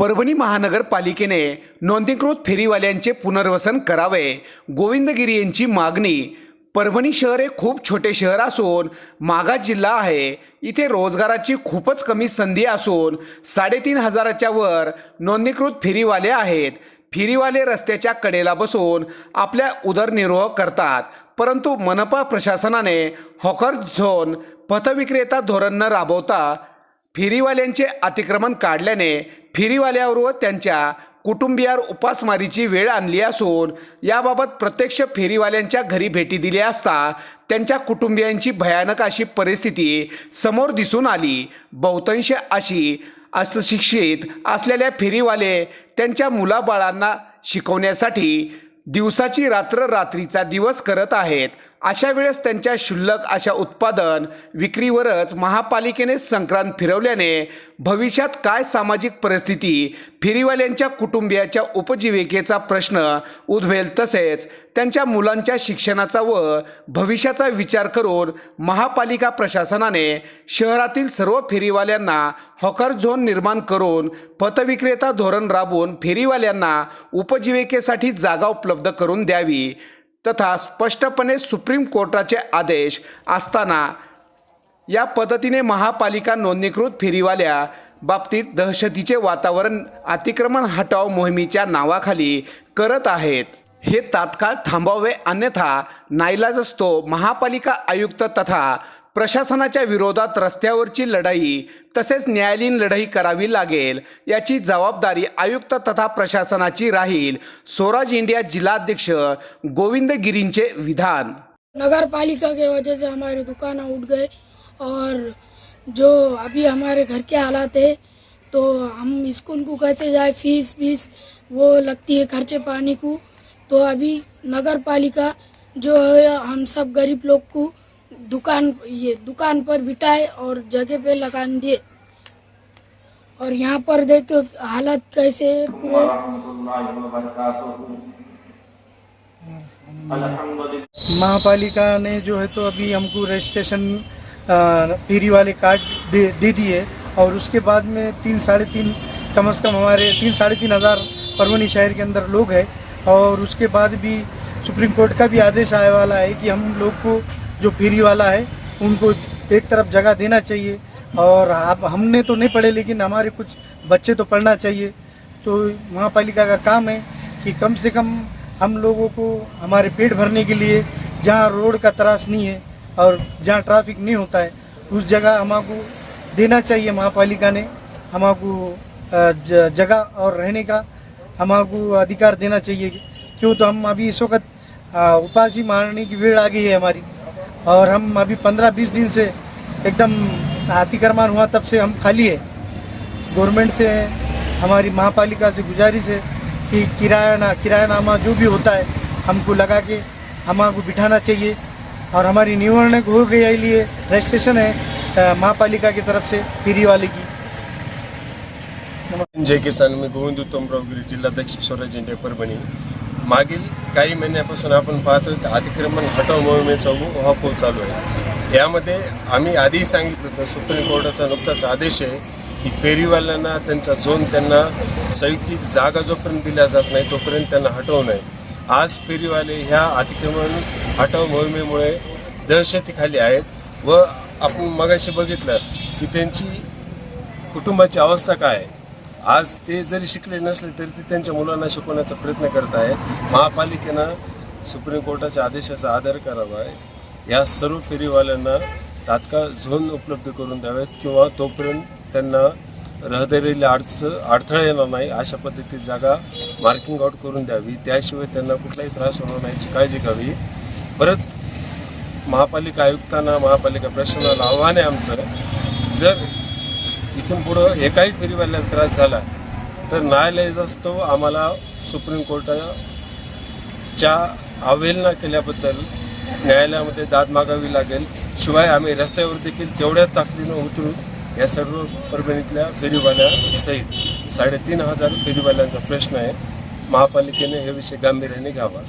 परभणी महानगरपालिकेने नोंदणीकृत फेरीवाल्यांचे पुनर्वसन करावे. गोविंदगिरी यांची मागणी परभणी शहर हे खूप छोटे शहर असून मागास जिल्हा आहे. इथे रोजगाराची खूपच कमी संधी असून साडेतीन हजाराच्या वर नोंदणीकृत फेरीवाले आहेत. फेरीवाले रस्त्याच्या कडेला बसून आपल्या उदरनिर्वाह करतात. परंतु मनपा प्रशासनाने हॉकर झोन पथविक्रेता धोरण न राबवता फेरीवाल्यांचे अतिक्रमण काढल्याने फेरीवाल्यावर व त्यांच्या कुटुंबियावर उपासमारीची वेळ आणली असून याबाबत प्रत्यक्ष फेरीवाल्यांच्या घरी भेटी दिल्या असता त्यांच्या कुटुंबियांची भयानक अशी परिस्थिती समोर दिसून आली. बहुतांश अशी असशिक्षित असलेल्या फेरीवाले त्यांच्या मुलाबाळांना शिकवण्यासाठी दिवसाची रात्र रात्रीचा दिवस करत आहेत. अशा वेळेस त्यांच्या क्षुल्लक अशा उत्पादन विक्रीवरच महापालिकेने संक्रांत फिरवल्याने भविष्यात काय सामाजिक परिस्थिती फेरीवाल्यांच्या कुटुंबियाच्या उपजीविकेचा प्रश्न उद्भवेल तसेच त्यांच्या मुलांच्या शिक्षणाचा व भविष्याचा विचार करून महापालिका प्रशासनाने शहरातील सर्व फेरीवाल्यांना हॉकर झोन निर्माण करून पथविक्रेता धोरण राबवून फेरीवाल्यांना उपजीविकेसाठी जागा उपलब्ध करून द्यावी. तथा स्पष्टपणे सुप्रीम कोर्टाचे आदेश असताना या पद्धतीने महापालिका नोंदणीकृत फेरीवाल्या बाबतीत दहशतीचे वातावरण अतिक्रमण हटाव मोहिमेच्या नावाखाली करत आहेत. हे तात्काळ थांबावे अन्यथा नाईलाज असतो महापालिका आयुक्त तथा प्रशासनाच्या विरोधात रस्त्यावरची लढाई तसेच न्यायालयीन लढाई करावी लागेल. याची जबाबदारी आयुक्त तथा प्रशासनाची राहील. स्वराज इंडिया जिल्हाध्यक्ष गोविंद गिरींचे विधान. नगर पालिका के वजह से हमारे दुकान उठ गए और जो अभी हमारे घर के हालात है तो हम स्कूल को कैसे जाए फीस फीस वो लगती है खर्चे पानी को। तो अभी नगर पालिका जो है हम सब गरीब लोग को दुकान, ये दुकान पर बिठाए और जगह पे लगान दिए। और यहाँ पर देखो हालत कैसे है महापालिका ने जो है तो अभी हमको रजिस्ट्रेशन पीरी वाले कार्ड दे दे दिए और उसके बाद में तीन, साढ़े तीन, कम से कम हमारे तीन, साढ़े तीन हज़ार परवनी शहर के अंदर लोग हैं। और उसके बाद भी सुप्रीम कोर्ट का भी आदेश आने वाला है कि हम लोग को जो फेरी वाला है, उनको एक तरफ़ जगह देना चाहिए। और अब हमने तो नहीं पढ़े, लेकिन हमारे कुछ बच्चे तो पढ़ना चाहिए। तो महापालिका का काम है कि कम से कम हम लोगों को हमारे पेट भरने के लिए, जहाँ रोड का त्रास नहीं है और जहाँ ट्रैफ़िक नहीं होता है, उस जगह हमको देना चाहिए महापालिका ने। हमको जगह और रहने का हमको अधिकार देना चाहिए। क्यों तो हम अभी इस वक्त उपासी मारने की वेड़ आ गई है हमारी। और हम अभी पंद्रह बीस दिन से एकदम अतिक्रमण हुआ तब से हम खाली है। गवर्नमेंट से हमारी महापालिका से गुजारिश है कि किरायाना किरायानामा जो भी होता है हमको लगा के हमको बिठाना चाहिए। और हमारी निवारण हो गई है लिए रजिस्ट्रेशन है महापालिका की तरफ से फ्री वाले की। जय किसान मी गोविंद उत्तमराव गिरी जिल्हाध्यक्ष स्वराज इंडिया परभणी मागील काही महिन्यापासून आपण पाहतो की अतिक्रमण हटाव मोहिमेचा उहापोह चालू आहे. यामध्ये आम्ही आधीही सांगितलं होतं सुप्रीम कोर्टाचा नुकताच आदेश आहे की फेरीवाल्यांना त्यांचा झोन त्यांना संयुक्तिक जागा जोपर्यंत दिल्या जात नाही तोपर्यंत त्यांना हटवू नये. आज फेरीवाले ह्या अतिक्रमण हटाव मोहिमेमुळे दहशतीखाली आहेत व आपण मगाशी बघितलं की त्यांची कुटुंबाची अवस्था काय आहे? आज ते जरी शिकले नसले तरी ते त्यांच्या मुलांना शिकवण्याचा प्रयत्न करत आहे. महापालिकेनं सुप्रीम कोर्टाच्या आदेशाचा आदर करावा. आहे या सर्व फेरीवाल्यांना तात्काळ झोन उपलब्ध करून द्यावेत किंवा तोपर्यंत त्यांना रहदारीला अडच अडथळा येणार नाही अशा पद्धतीची जागा मार्किंग आउट करून द्यावी. त्याशिवाय त्यांना कुठलाही त्रास होणार नाही याची काळजी घ्यावी. परत महापालिका आयुक्तांना महापालिका प्रशासनाला आव्हान आहे आमचं. जर इथून पुढं एकाही फेरीवाल्याला त्रास झाला तर न्यायालयाचा आम्हाला सुप्रीम कोर्टाच्या अवहेलना केल्याबद्दल न्यायालयामध्ये दाद मागावी लागेल. शिवाय आम्ही रस्त्यावर देखील तेवढ्याच ताकदीनं उतरू या सर्व परभणीतल्या फेरीवाल्यासहित साडेतीन हजार फेरीवाल्यांचा प्रश्न आहे. महापालिकेने हे विषय गांभीर्याने घ्यावा.